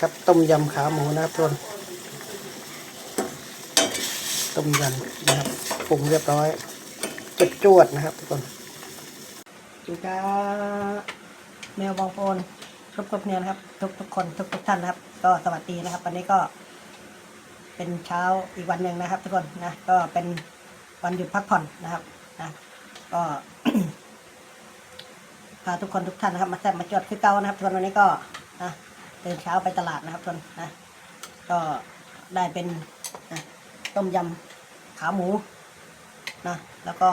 ครับต้มยำขาหมูนะครับทุกคนต้มยำนะครับปรุงเรียบร้อยจดจวดนะครับทุกคนจูจ้าแมวบองโฟนทุกทุกเนี่ยนะครับ ทุกทุกคนทุกทุกท่านนะครับ ก็สวัสดีนะครับ วันนี้ก็เป็นเช้าอีกวันหนึ่งนะครับ ทุกคนนะก็เป็นวันหยุดพักผ่อนนะครับนะก็พาทุกคนทุกท่านนะครับ มาแซ่บมาจดคือเก่านะครับทุกคนวันนี้ก็นะ ตื่นเช้าไปตลาดนะครับทุกคนนะก็ได้เป็นนะต้มยำขาหมูนะแล้วก็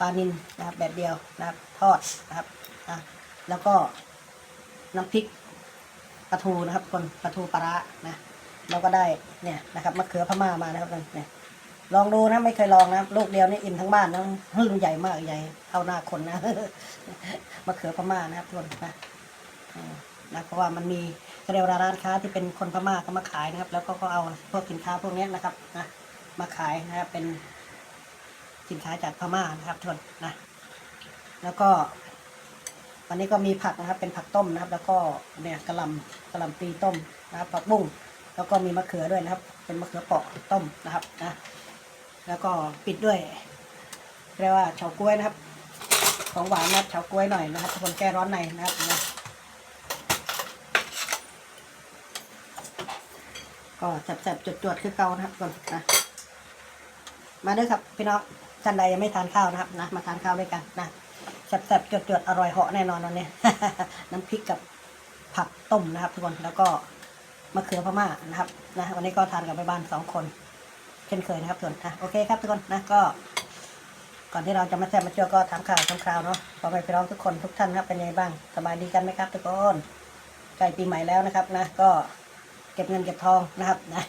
ปลานิลนะครับแบบเดียวนะครับทอดนะครับนะแล้วก็น้ำพริกปลาทูนะครับทุกคนปลาทูปลาร้านะเราก็ได้เนี่ยนะครับมะเขือพม่ามานะครับเนี่ยลองดูนะไม่เคยลองนะลูกเดียวนี่อิ่มทั้งบ้านนะลูกใหญ่มากใหญ่เท่าหน้าคนนะมะเขือพม่านะครับทุกคนนะ นะเพราะว่ามันมีเรียกว่าร้านค้าที่เป็นคนพม่าก็มาขายนะครับ แล้วก็เขาเอาพวกสินค้าพวกนี้นะครับนะมาขายนะครับเป็นสินค้าจากพม่านะครับทุกคนนะแล้วก็วันนี้ก็มีผักนะครับ เป็นผักต้มนะครับ แล้วก็เนี่ยกระลำกระลำปีต้มนะครับผักบุ้งแล้วก็มีมะเขือด้วยนะครับ เป็นมะเขือเปาะต้มนะครับนะแล้วก็ปิดด้วยเรียกว่าเฉาก๊วยนะครับ ของหวานนะเฉาก๊วยหน่อยนะครับทุกคนแก้ร้อนในนะครับนะ ก็แสบๆจดๆคือเก่านะครับทุกคนนะมาด้อครับพี่น้องท่านใดยังไม่ทานข้าวนะครับนะมาทานข้าวด้วยกันนะแสบๆจดๆอร่อยเหาะแน่นอนวันนี้น้ำพริกกับผักต้มนะครับ ทุกคนแล้วก็มะเขือพม่านะครับนะวันนี้ก็ทานกับไปบ้านสองคนเช่นเคยนะครับทุกคนนะโอเคครับทุกคนนะก็ ก่อนที่เราจะมาแซ่บมาเจอก็ถามข่าวถามคราวเนาะขอไปพี่น้องทุกคนทุกท่านครับเป็นยังไงบ้างสบายดีกันไหมครับ ทุกคนใกล้ปีใหม่แล้วนะครับ นะก็ เก็บเงินเก็บทองนะครับนะ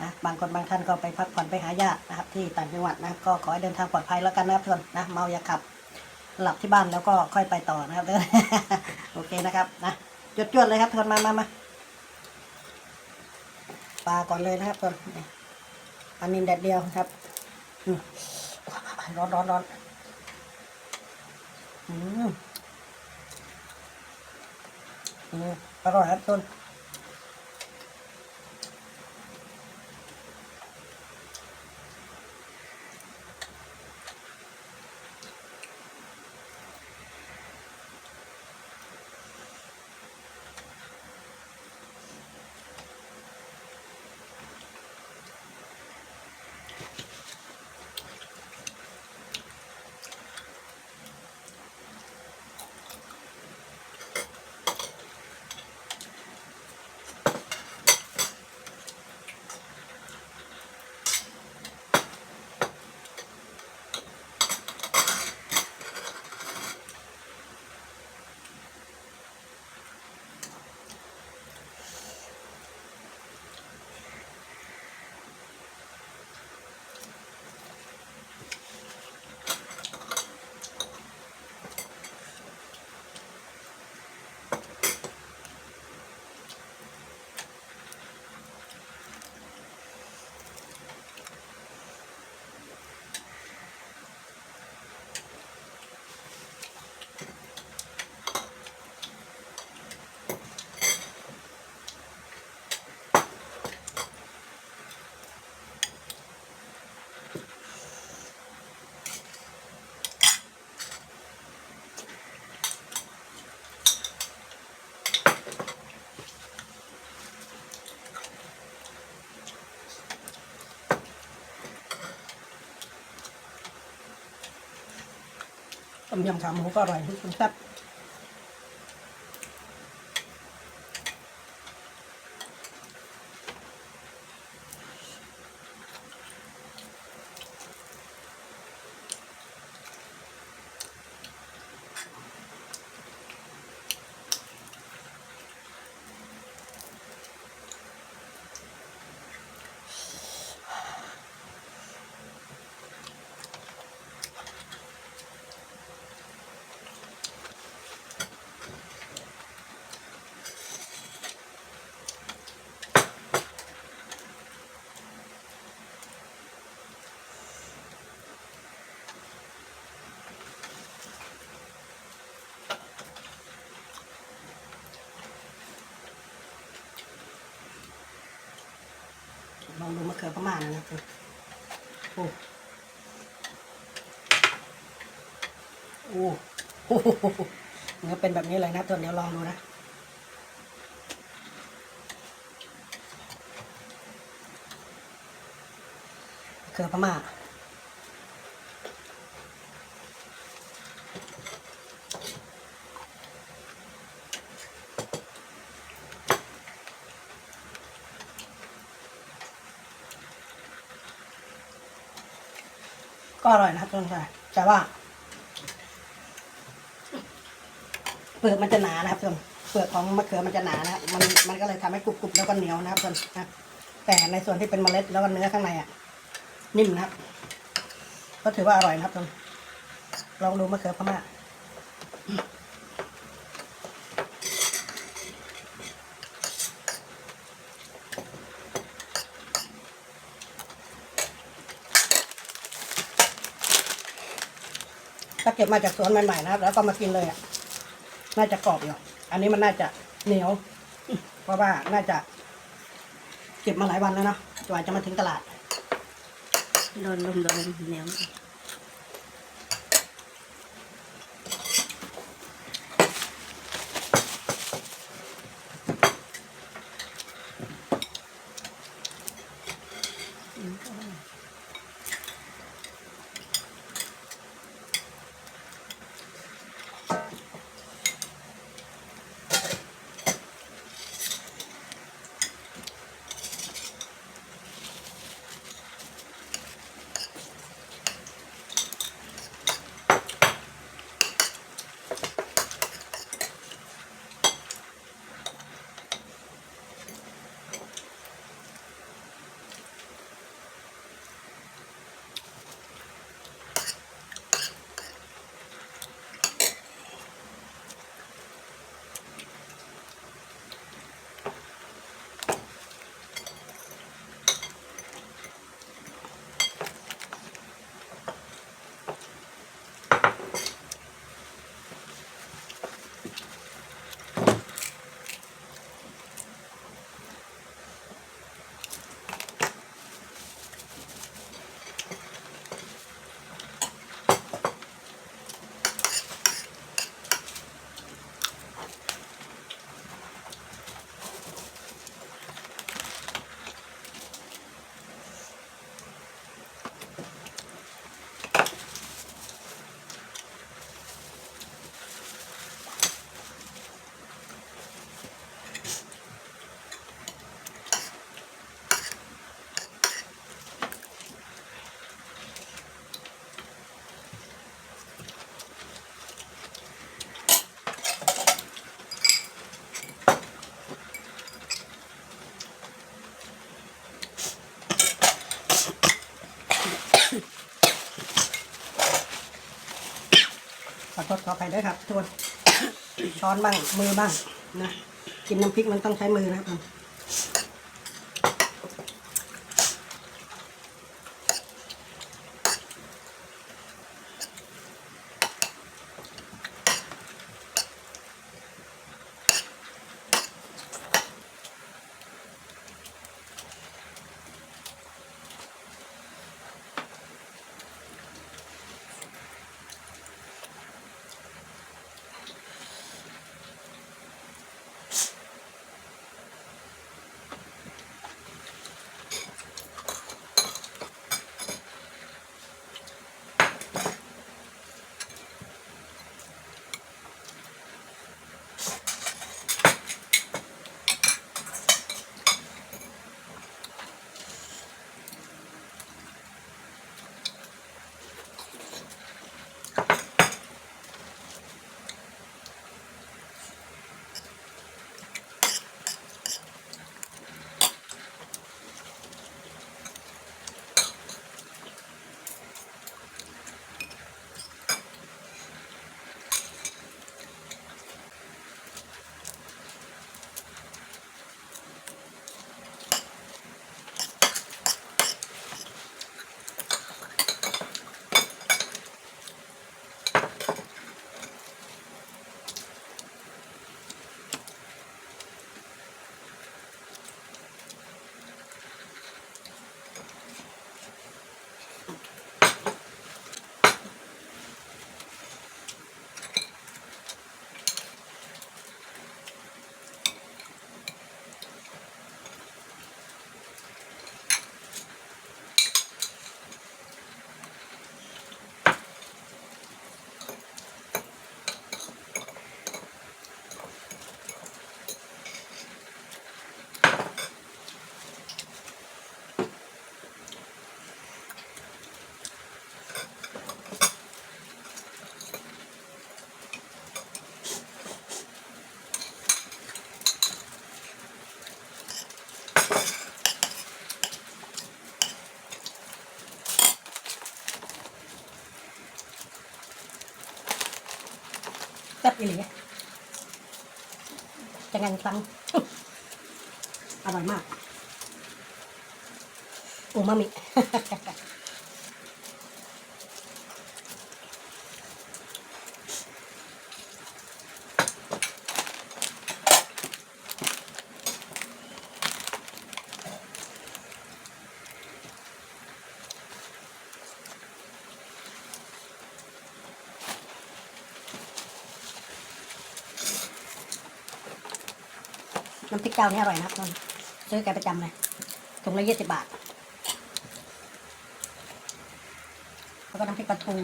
นะบางคนบางท่านก็ไปพักผ่อนไปหาญาตินะครับ ที่ต่างจังหวัดนะครับ ก็ขอให้เดินทางปลอดภัยแล้วกันนะครับทุกคนนะเมาอย่าขับ หลับที่บ้านแล้วก็ค่อยไปต่อนะครับโอเคนะครับนะจดจวดเลยครับทุกคนมามามาปลาก่อนเลยนะครับทุกคนปลานินแดดเดียวครับร้อนร้อนร้อนอืมอืม อร่อยครับทุกคน ต้มยำขาหมูก็อร่อยทุกคนแซ่บ โอ้โอ้โอ้โหเนื้อเป็นแบบนี้เลยนะตัวเดี๋ยวลองดูนะเขือพม่า ก็อร่อยนะครับทุกท่านแต่ว่าเปลือกมันจะหนานะครับทุกคนเปลือกของมะเขือมันจะหนานะมันมันก็เลยทำให้กรุบๆแล้วก็เหนียวนะครับทุกคนนะแต่ในส่วนที่เป็นเมล็ดแล้วก็เนื้อข้างในอะ นิ่มนะครับ ก็ถือว่าอร่อยนะครับทุกคนลองดูมะเขือพม่า ก็บมาจากสวนใหม่ๆนะครับ แล้วก็มากินเลยอะ น่าจะกรอบอยู่อันนี้มันน่าจะเหนียว เพราะว่าน่าจะ เก็บมาหลายวันแล้วเนาะกว่าจะมาถึงตลาดโดนลมโดนเหนียว โทษขออภัยด้วยครับทุกคนช้อนบ้างมือบ้างนะกินน้ำพริกมันต้องใช้มือนะครับ อีหลีจะงันครั้งอร่อยมากอูมามิ น้ำพริกเจ้านี่อร่อยนะครับคนซื้อแกประจำเลยถุงละยี่สิบบาท แล้วก็น้ำพริกปลาทู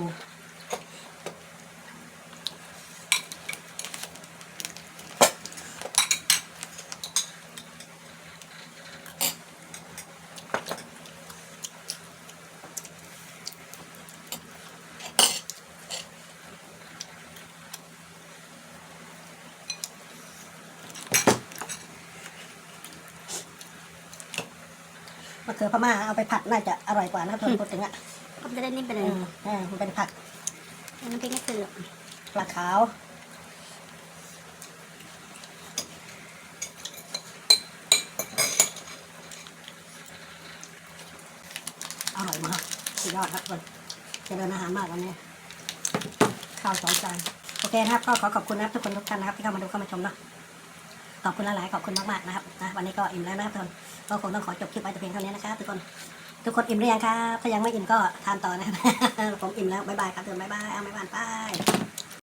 ขือพม่าเอาไปผัดน่าจะอร่อยกว่านะครับทุกคนพูดถึงอะก็จะได้นิ่มไปเลเอยนอเออมันเป็นผักน้ำพริกนี่คือปลาขาวอร่อยมากสุดยอดครับทุกคนเจริญอาหารมากวันนี้ข้าวสองจานโอเคนะครับก็ขอขอบคุณนะครับทุกคนทุกท่านนะครับที่เข้ามาดูเข้ามาชมเนาะขอบคุณหลายๆขอบคุณมากๆนะครับนะวันนี้ก็อิ่มแล้วนะครับทุกคน ก็คงต้องขอจบคลิปไว้แต่เพียงเท่านี้นะครับทุกคนทุกคนอิ่มหรือยังครับ ถ้ายังไม่อิ่มก็ทานต่อนะครับ ผมอิ่มแล้ว บ๊ายบายครับทุกคนบ๊ายบายเอาบ๊ายบานไป